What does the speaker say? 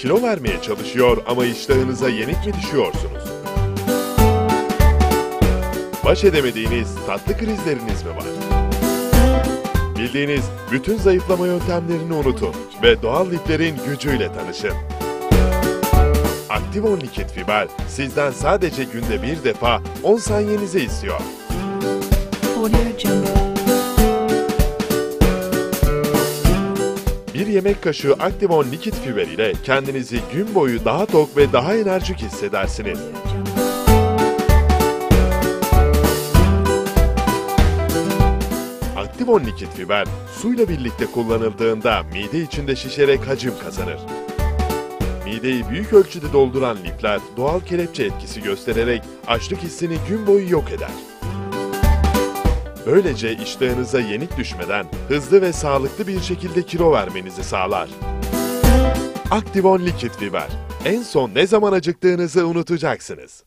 Kilo vermeye çalışıyor ama iştahınıza yenik mi düşüyorsunuz? Baş edemediğiniz tatlı krizleriniz mi var? Bildiğiniz bütün zayıflama yöntemlerini unutun ve doğal liflerin gücüyle tanışın. Aktivon Likit Fiber sizden sadece günde bir defa 10 saniyenizi istiyor. Audio Jungle. Bir yemek kaşığı Aktivon Likit Fiber ile kendinizi gün boyu daha tok ve daha enerjik hissedersiniz. Aktivon Likit Fiber suyla birlikte kullanıldığında mide içinde şişerek hacim kazanır. Mideyi büyük ölçüde dolduran lifler doğal kelepçe etkisi göstererek açlık hissini gün boyu yok eder. Böylece iştahınıza yenik düşmeden hızlı ve sağlıklı bir şekilde kilo vermenizi sağlar. Aktivon Likit Fiber. En son ne zaman acıktığınızı unutacaksınız.